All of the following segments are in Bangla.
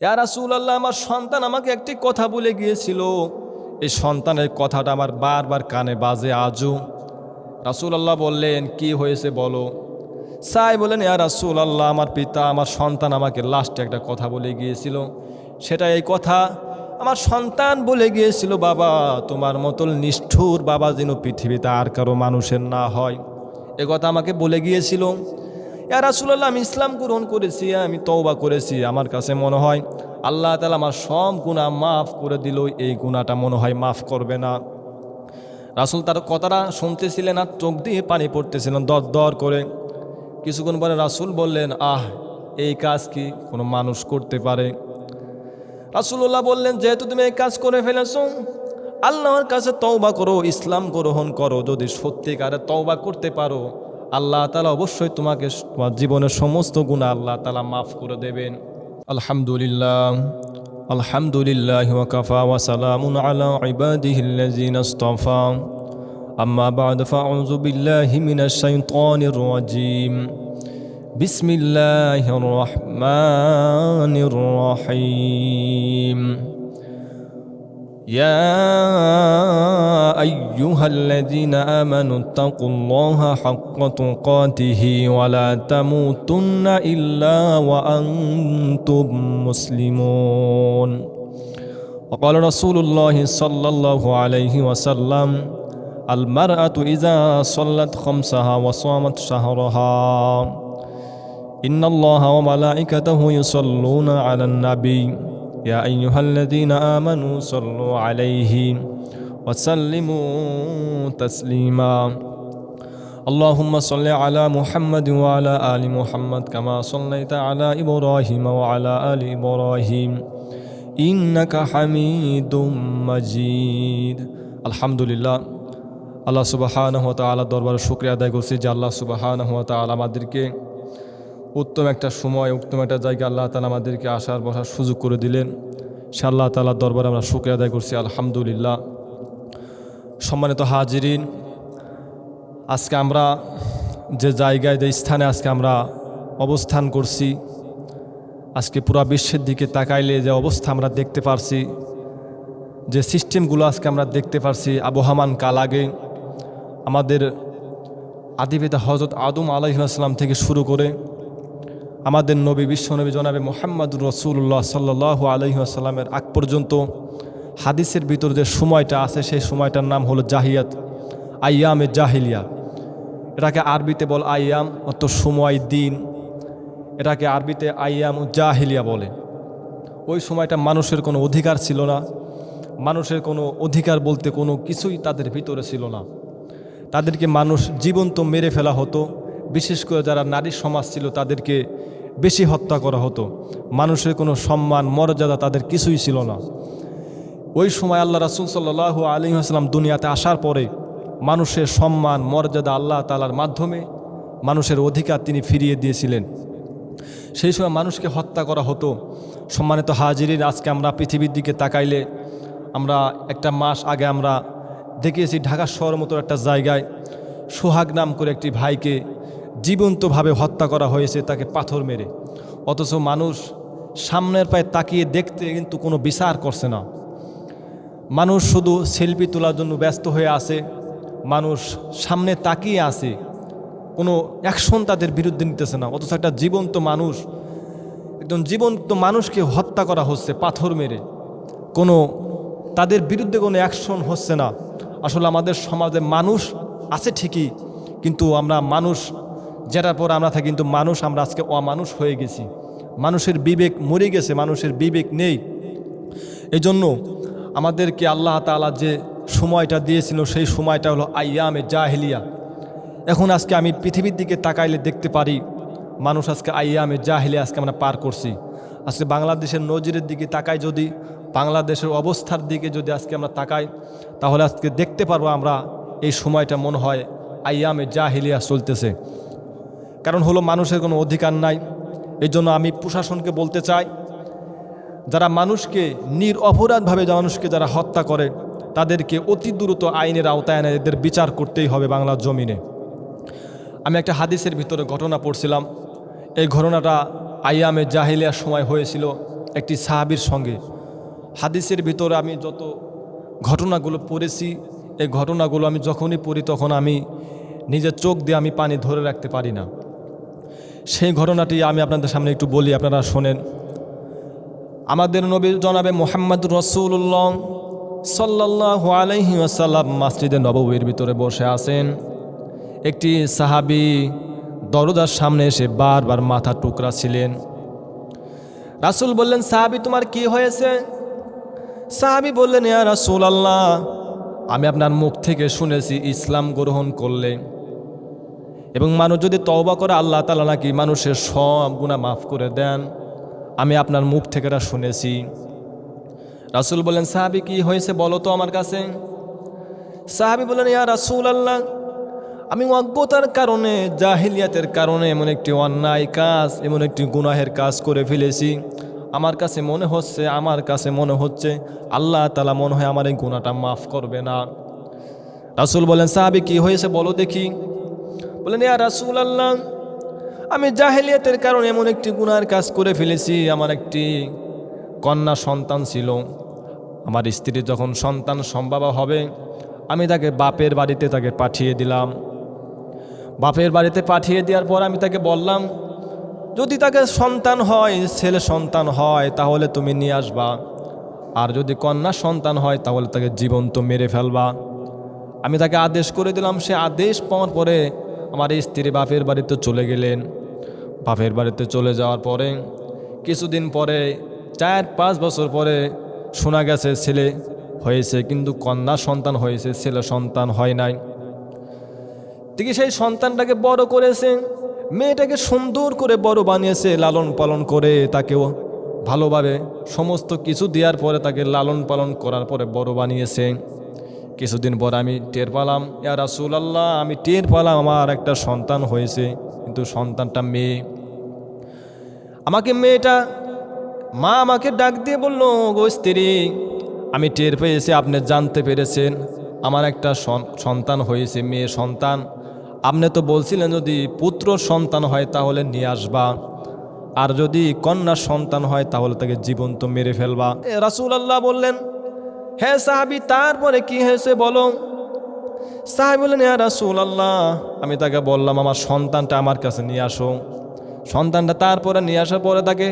ইয়া রাসুল আল্লাহ আমার সন্তান আমাকে একটি কথা বলে গিয়েছিল। এই সন্তানের কথাটা আমার বারবার কানে বাজে আজও। রাসুল আল্লাহ বললেন, কি হয়েছে বলো? সাই বলেন ইয়া রাসুল আল্লাহ আমার পিতা, আমার সন্তান আমাকে লাস্টে একটা কথা বলে গিয়েছিল। সেটা এই কথা, আমার সন্তান বলে গিয়েছিল, বাবা, তোমার মতন নিষ্ঠুর বাবা যেন পৃথিবীতে আর কারও মানুষের না হয়। এ কথা আমাকে বলে গিয়েছিল। ইয়া রাসুলাল্লাহ, আমি ইসলাম গ্রহণ করেছি, আমি তওবা করেছি। আমার কাছে মনে হয়, আল্লাহ তালা আমার সব গুণা মাফ করে দিল, এই গুণাটা মনে হয় মাফ করবে না। রাসুল তার কথাটা শুনতেছিলেন আর চোখ দিয়ে পানি পড়তেছিলেন দর দর করে। কিছুক্ষণ পরে রাসুল বললেন, আহ, এই কাজ কি কোনো মানুষ করতে পারে? রাসুল্লাহ বললেন, যেহেতু তুমি এই কাজ করে ফেলেছো, আল্লাহর কাছে তওবা করো, ইসলাম গ্রহণ করো। যদি সত্যিকারে তওবা করতে পারো আল্লাহ তালা অবশ্যই তোমাকে তোমার জীবনের সমস্ত গুণা আল্লাহ তালা মাফ করে দেবেন। আলহামদুলিল্লাহ। আলহামদুলিল্লাহ ওয়াকাফা ওয়াসালামুন আলা ইবাদিহিল্লাযিনা ইসতাফা আম্মা বাদ, ফাউযু বিল্লাহি মিনাশ শাইতানির রাজীম। বিসমিল্লাহির রহমানির রহিম। يا أيها الذين آمنوا اتقوا الله حق تقاته ولا تموتن إلا وأنتم مسلمون. وقال رسول الله صلى الله عليه وسلم المرأة إذا صلت خمسها وصامت شهرها إن الله وملائكته يصلون على النبي يا أيها الذين آمنوا صلوا عليه وسلموا تسليما اللهم صل على محمد وعلى آل محمد كما صليت على إبراهيم وعلى آل إبراهيم إنك حميد مجيد الحمد لله আল্লাহ সুবাহান হতা আল্লাহ দরবারে শুক্রিয়া আদায় করছি যে আল্লাহ সুবাহান হতা আল আমাদেরকে উত্তম একটা সময়, উত্তম একটা জায়গা আল্লাহ তালা আমাদেরকে আসার, বসার সুযোগ করে দিলেন। সে আল্লাহ তালার দরবারে আমরা শুক্রিয়া আদায় করছি, আলহামদুলিল্লাহ। সম্মানিত হাজিরিন, আজকে আমরা যে জায়গায়, যে স্থানে আজকে আমরা অবস্থান করছি, আজকে পুরা বিশ্বের দিকে তাকাইলে যে অবস্থা আমরা দেখতে পারছি, যে সিস্টেমগুলো আজকে আমরা দেখতে পারছি আবহামান কাল আগে, আমাদের আদিবেদা হজরত আদম আলাইসাল্লাম থেকে শুরু করে আমাদের নবী বিশ্বনবী জনাবে মোহাম্মদুর রসুল্লাহ সাল্লাহ আলহিহাসাল্লামের আগ পর্যন্ত হাদিসের ভিতর যে সময়টা আছে, সেই সময়টার নাম হলো জাহিয়াত, আয়ামে জাহিলিয়া। এটাকে আরবিতে বল আয়াম অত সময়, দিন। এটাকে আরবিতে আয়াম জাহিলিয়া বলে। ওই সময়টা মানুষের কোনো অধিকার ছিল না। মানুষের কোনো অধিকার বলতে কোনো কিছুই তাদের ভিতরে ছিল না। তাদেরকে মানুষ জীবন্ত মেরে ফেলা হতো। বিশেষ করে যারা নারী সমাজ ছিল, তাদেরকে বেশি হত্যা করা হতো। মানুষের কোনো সম্মান, মর্যাদা তাদের কিছুই ছিল না। ওই সময় আল্লাহ রাসুল সাল্লাহ আলী আসলাম দুনিয়াতে আসার পরে মানুষের সম্মান, মর্যাদা আল্লাহ তালার মাধ্যমে মানুষের অধিকার তিনি ফিরিয়ে দিয়েছিলেন। সেই সময় মানুষকে হত্যা করা হতো। সম্মানিত হাজিরির আজকে আমরা পৃথিবীর দিকে তাকাইলে আমরা একটা মাস আগে আমরা দেখিয়েছি ঢাকা শহর মতো একটা জায়গায় সোহাগ নাম করে একটি ভাইকে জীবন্তভাবে হত্যা করা হয়েছে তাকে পাথর মেরে। অথচ মানুষ সামনের পায়ে তাকিয়ে দেখতে কিন্তু কোনো বিচার করছে না। মানুষ শুধু সেলফি তোলার জন্য ব্যস্ত হয়ে আছে। মানুষ সামনে তাকিয়ে আছে। কোনো অ্যাকশন তাদের বিরুদ্ধে নিতেছে না। অথচ একটা জীবন্ত মানুষ একদম জীবন্ত মানুষকে হত্যা করা হচ্ছে পাথর মেরে। কোনো তাদের বিরুদ্ধে কোনো অ্যাকশন হচ্ছে না। আসলে আমাদের সমাজে মানুষ আছে ঠিকই, কিন্তু আমরা মানুষ যেটার পর আমরা থাকি, কিন্তু মানুষ, আমরা আজকে অমানুষ হয়ে গেছি। মানুষের বিবেক মরে গেছে, মানুষের বিবেক নেই। এই জন্য আমাদেরকে আল্লাহ তালা যে সময়টা দিয়েছিল, সেই সময়টা হলো আইয়ামে জাহেলিয়া। এখন আজকে আমি পৃথিবীর দিকে তাকাইলে দেখতে পারি, মানুষ আজকে আইয়ামে জাহেলিয়া আজকে আমরা পার করছি। আজকে বাংলাদেশের নজিরের দিকে তাকাই যদি, বাংলাদেশের অবস্থার দিকে যদি আজকে আমরা তাকাই, তাহলে আজকে দেখতে পারব আমরা এই সময়টা মনে হয় আইয়ামে জাহিলিয়া চলতেছে। কারণ হলো মানুষের কোনো অধিকার নাই। এই জন্য আমি প্রশাসনকে বলতে চাই, যারা মানুষকে নির অপরাধভাবে মানুষকে যারা হত্যা করে, তাদেরকে অতি দ্রুত আইনের আওতায় এনে এদের বিচার করতেই হবে বাংলার জমিনে। আমি একটা হাদিসের ভিতরে ঘটনা পড়ছিলাম। এই ঘটনাটা আইয়ামে জাহিলিয়ার সময় হয়েছিল একটি সাহাবির সঙ্গে। হাদিসের ভিতরে আমি যত ঘটনাগুলো পড়েছি, এই ঘটনাগুলো আমি যখনই পড়ি তখন আমি নিজের চোখ দিয়ে আমি পানি ধরে রাখতে পারি না। সেই ঘটনাটি আমি আপনাদের সামনে একটু বলি, আপনারা শোনেন। আমাদের নবী জনাবে মোহাম্মদ রসুল্লাহ সাল্লাহ আলহি আসাল্লাম মাসজিদে নববীর ভিতরে বসে আছেন। একটি সাহাবি দরজার সামনে এসে বারবার মাথা টুকরা ছিলেন। রাসুল বললেন, সাহাবি, তোমার কি হয়েছে? সাহাবি বললেন, ইয়া রাসুল আল্লাহ আমি আপনার মুখ থেকে শুনেছি ইসলাম গ্রহণ করলে। এবং মানুষ যদি তওবা করে, আল্লাহ তালা নাকি মানুষের সব গুণা মাফ করে দেন। আমি আপনার মুখ থেকে এটা শুনেছি। রাসুল বলেন সাহাবি, কি হয়েছে বলো তো আমার কাছে? সাহাবি বলেন ইয়া রাসুল আল্লাহ আমি অজ্ঞতার কারণে, জাহিলিয়াতের কারণে এমন একটি অন্যায় কাজ, এমন একটি গুনাহের কাজ করে ফেলেছি। আমার কাছে মনে হচ্ছে, আমার কাছে মনে হচ্ছে, আল্লাহ তালা মনে হয় আমার এই গুণাটা মাফ করবে না। রাসুল বলেন সাহাবি, কি হয়েছে বলো দেখি। বলেন ইয়া রাসুল আল্লাহ আমি জাহেলিয়াতের কারণে এমন একটি গুনার কাজ করে ফেলেছি। আমার একটি কন্যা সন্তান ছিল। আমার স্ত্রীর যখন সন্তান সম্ভব হবে, আমি তাকে বাপের বাড়িতে তাকে পাঠিয়ে দিলাম। বাপের বাড়িতে পাঠিয়ে দেওয়ার পর আমি তাকে বললাম, যদি তাকে সন্তান হয়, ছেলে সন্তান হয়, তাহলে তুমি নিয়ে আসবা। আর যদি কন্যা সন্তান হয়, তাহলে তাকে জীবন্ত মেরে ফেলবা। আমি তাকে আদেশ করে দিলাম। সে আদেশ পাওয়ার পরে আমার স্ত্রী বাপের বাড়িতে চলে গেলেন। বাপের বাড়িতে চলে যাওয়ার পরে কিছুদিন পরে, চার, পাঁচ বছর পরে শোনা গেছে ছেলে হয়েছে, কিন্তু কন্যা সন্তান হয়েছে, ছেলে সন্তান হয় নাই। তিনি সেই সন্তানটাকে বড় করেছে, মেয়েটাকে সুন্দর করে বড় বানিয়েছে, লালন পালন করে তাকেও ভালোভাবে সমস্ত কিছু দেওয়ার পরে তাকে লালন পালন করার পরে বড় বানিয়েছে। কিছুদিন পর আমি টের পালাম, ইয়া রাসুল আল্লাহ আমি টের পালাম, আমার একটা সন্তান হয়েছে, কিন্তু সন্তানটা মেয়ে। আমাকে মেয়েটা, মা আমাকে ডাক দিয়ে বলল, গো স্ত্রী, আমি টের পেয়েছি, আপনি জানতে পেরেছেন, আমার একটা সন্তান হয়েছে, মেয়ে সন্তান। আপনি তো বলছিলেন যদি পুত্র সন্তান হয় তাহলে নিয়ে আসবা, আর যদি কন্যা সন্তান হয় তাহলে তাকে জীবন্ত মেরে ফেলবা। রাসুল আল্লাহ বললেন হ্যাঁ সাহাবি, তারপরে কি হয়েছে বলো? সাহাবি বললেন হ্যাঁ রাসুল আল্লাহ আমি তাকে বললাম, আমার সন্তানটা আমার কাছে নিয়ে আসো। সন্তানটা তারপরে নিয়ে আসার পরে তাকে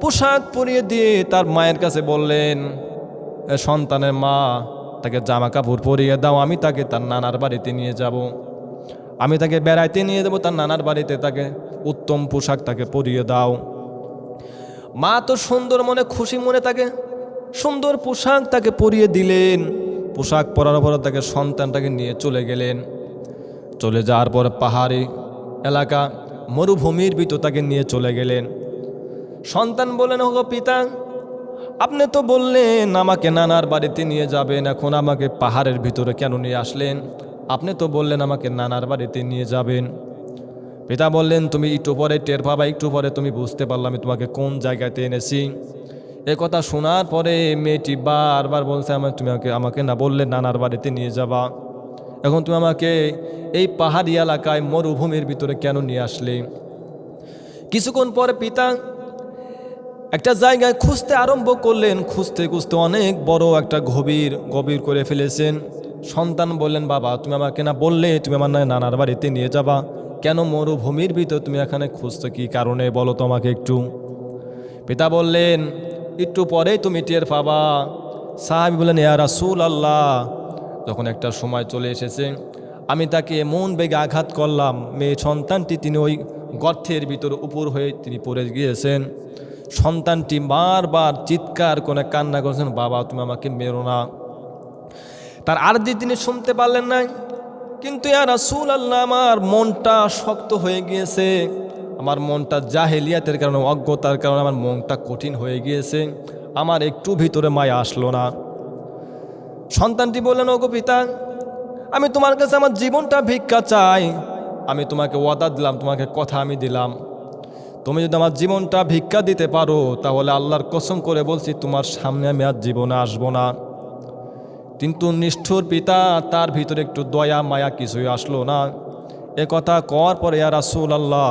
পোশাক পরিয়ে দিয়ে তার মায়ের কাছে বললেন সন্তানের মা, তাকে জামা কাপড় পরিয়ে দাও, আমি তাকে তার নানার বাড়িতে নিয়ে যাব। আমি তাকে বেড়াইতে নিয়ে দেবো তার নানার বাড়িতে তাকে উত্তম পোশাক তাকে পরিয়ে দাও। মা তো সুন্দর মনে, খুশি মনে তাকে সুন্দর পোশাক তাকে পরিয়ে দিলেন। পোশাক পরার পরে তাকে সন্তানটাকে নিয়ে চলে গেলেন। চলে যাওয়ার পর পাহাড়ি এলাকা, মরুভূমির ভিতর তাকে নিয়ে চলে গেলেন। সন্তান বলেন হোক পিতা, আপনি তো বললেন আমাকে নানার বাড়িতে নিয়ে যাবেন, এখন আমাকে পাহাড়ের ভিতরে কেন নিয়ে আসলেন? আপনি তো বললেন আমাকে নানার বাড়িতে নিয়ে যাবেন। পিতা বললেন, তুমি একটু পরে টের পাবা, একটু পরে তুমি বুঝতে পারলাম আমি তোমাকে কোন জায়গাতে এনেছি। এ কথা শোনার পরে মেয়েটি বারবার বলছে আমার তুমি আমাকে আমাকে না বললে নানার বাড়িতে নিয়ে যাবা। এখন তুমি আমাকে এই পাহাড়ি এলাকায় মরুভূমির ভিতরে কেন নিয়ে আসলে? কিছুক্ষণ পরে পিতা একটা জায়গায় খুঁজতে আরম্ভ করলেন। খুঁজতে খুঁজতে অনেক বড় একটা গভীর গভীর করে ফেলেছেন। সন্তান বললেন, বাবা, তুমি আমাকে না বললে তুমি আমার না নানার বাড়িতে নিয়ে যাবা। কেন মরুভূমির ভিতর তুমি এখানে খুঁজতে কি কারণে? বলো তো আমাকে একটু। পিতা বললেন একটু পরেই তুমি টের পাবা। সাহাবি বললেন, ইয়া রাসুল আল্লাহ যখন একটা সময় চলে এসেছে, আমি তাকে মন বেগে আঘাত করলাম। মেয়ে সন্তানটি তিনি ওই গর্থের ভিতর উপর হয়ে তিনি পড়ে গিয়েছেন। সন্তানটি বারবার চিৎকার করে কান্না করছেন, বাবা, তুমি আমাকে মেরো না। তার আরজি তিনি শুনতে পারলেন না কিন্তু ইয়া রাসুল আল্লাহ আমার মনটা শক্ত হয়ে গিয়েছে। আমার মনটা জাহেলিয়াতের কারণে, অজ্ঞতার কারণে আমার মনটা কঠিন হয়ে গিয়েছে। আমার একটু ভিতরে মায়া আসলো না। সন্তানটি বললেন, ওগো পিতা, আমি তোমার কাছে আমার জীবনটা ভিক্ষা চাই। আমি তোমাকে ওয়াদা দিলাম, তোমাকে কথা আমি দিলাম। তুমি যদি আমার জীবনটা ভিক্ষা দিতে পারো, তাহলে আল্লাহর কসম করে বলছি, তোমার সামনে আমি আর জীবনে আসব না। কিন্তু নিষ্ঠুর পিতা, তার ভিতরে একটু দয়া, মায়া কিছুই আসলো না। এ কথা কওয়ার পরে আর রাসুল আল্লাহ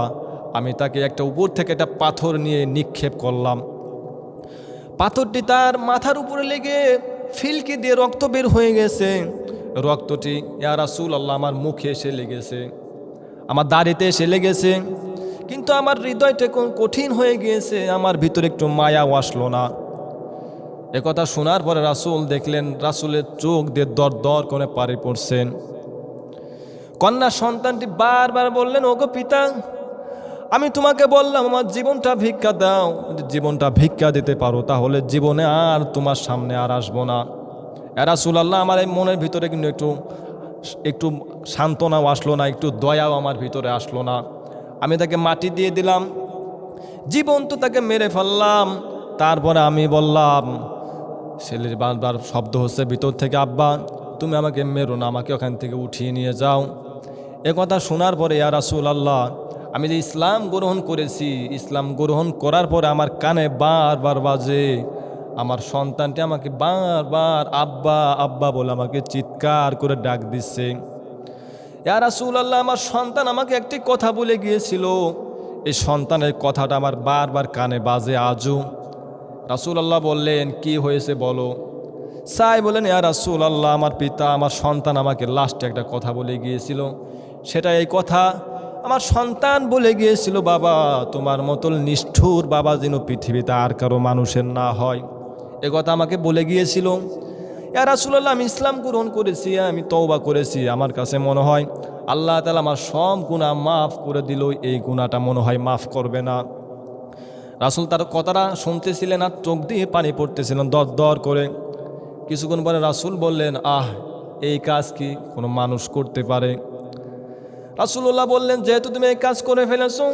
আমি তাকে একটা উপর থেকে একটা পাথর নিয়ে নিক্ষেপ করলাম। পাথরটি তার মাথার উপরে লেগে ফিলকি দিয়ে রক্ত বের হয়ে গেছে। রক্তটি, ইয়া রাসুল আল্লাহ আমার মুখে এসে লেগেছে। আমার দাড়িতে এসে লেগেছে। কিন্তু আমার হৃদয়টা কোন কঠিন হয়ে গিয়েছে। আমার ভিতরে একটু মায়াও আসলো না। একথা শোনার পরে রাসুল দেখলেন, রাসুলের চোখ দিয়ে দর দর করে পারে পড়ছেন কন্যা সন্তানটি বারবার বললেন, ওগো পিতা আমি তোমাকে বললাম, আমার জীবনটা ভিক্ষা দাও। জীবনটা ভিক্ষা দিতে পারো, তাহলে জীবনে আর তোমার সামনে আর আসব না। এরাসুল আল্লাহ আমার এই মনের ভিতরে কিন্তু একটু একটু সান্ত্বনাও আসলো না, একটু দয়াও আমার ভিতরে আসলো না। আমি তাকে মাটি দিয়ে দিলাম, জীবন তো তাকে মেরে ফেললাম। তারপরে আমি বললাম, ছেলের বারবার শব্দ হচ্ছে ভিতর থেকে, আব্বা, তুমি আমাকে মেরো না, আমাকে ওখান থেকে উঠিয়ে নিয়ে যাও। এ কথা শোনার পরে, ইয়া রাসুল আল্লাহ আমি যে ইসলাম গ্রহণ করেছি, ইসলাম গ্রহণ করার পরে আমার কানে বারবার বাজে। আমার সন্তানটি আমাকে বারবার আব্বা আব্বা বলে আমাকে চিৎকার করে ডাক দিচ্ছে। ইয়া রাসুল আল্লাহ আমার সন্তান আমাকে একটি কথা বলে গিয়েছিল। এই সন্তানের কথাটা আমার বারবার কানে বাজে আজও। রাসুল আল্লাহ বললেন, কি হয়েছে বলো? সাই বলেন ইয়া রাসুল আল্লাহ আমার পিতা, আমার সন্তান আমাকে লাস্টে একটা কথা বলে গিয়েছিল। সেটা এই কথা আমার সন্তান বলে গিয়েছিল, বাবা, তোমার মতন নিষ্ঠুর বাবা যেন পৃথিবীতে আর কারও মানুষের না হয়। এ কথা আমাকে বলে গিয়েছিল, ইয়া রাসুলাল্লাহ, আমি ইসলাম গ্রহণ করেছি, আমি তওবা করেছি, আমার কাছে মনে হয় আল্লাহ তালা আমার সব গুণা মাফ করে দিল, এই গুণাটা মনে হয় মাফ করবে না। রাসুল তার কথাটা শুনতেছিলেন আর চোখ দিয়ে পানি পড়তেছিলেন দর দর করে। কিছুক্ষণ পরে রাসুল বললেন, আহ, এই কাজ কি কোনো মানুষ করতে পারে? রাসুল্লাহ বললেন, যেহেতু তুমি এই কাজ করে ফেলেছো,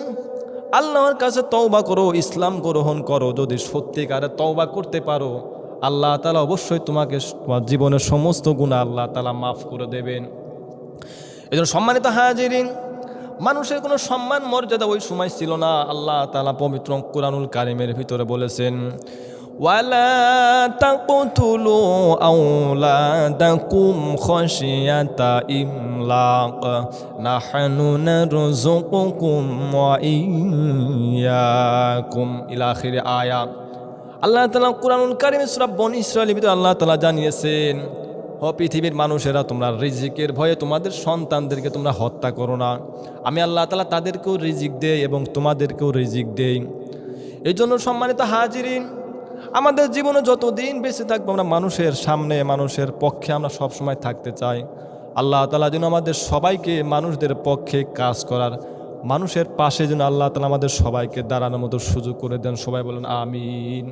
আল্লাহর কাছে তওবা করো, ইসলাম গ্রহণ করো। যদি সত্যিকারে তওবা করতে পারো, আল্লাহ তালা অবশ্যই তোমাকে তোমার জীবনের সমস্ত গুণা আল্লাহ তালা মাফ করে দেবেন। এই জন্য সম্মানিত হাজিরিন, মানুষের কোনো সম্মান মর্যাদা ওই সময় ছিল না। আল্লাহ তালা পবিত্র কোরআনুল কারিমের ভিতরে বলেছেন তাকতুলু আওলাদাকুম খশিয়াতা ইমলাক নাহনু নারযুকুকুম ওয়া ইয়্যাকুম ইলা আখিরি আয়া আল্লাহ তাআলা কোরআনুল কারিমে সূরা বনী ইসরাঈলের ভিতরে আল্লাহ তাআলা জানিয়েছেন ও পৃথিবীর মানুষেরা, তোমরা রিজিকের ভয়ে তোমাদের সন্তানদেরকে তোমরা হত্যা করো না। আমি আল্লাহ তালা তাদেরকেও রিজিক দেই এবং তোমাদেরকেও রিজিক দেই। এই জন্য সম্মানিত হাজিরিন আমাদের জীবনে যতদিন বেঁচে থাকব, আমরা মানুষের সামনে, মানুষের পক্ষে আমরা সব সময় থাকতে চাই। আল্লাহ তালা যেন আমাদের সবাইকে মানুষদের পক্ষে কাজ করার, মানুষের পাশে যেন আল্লাহ তালা আমাদের সবাইকে দাঁড়ানোর মতো সুযোগ করে দেন। সবাই বলেন, আমিন।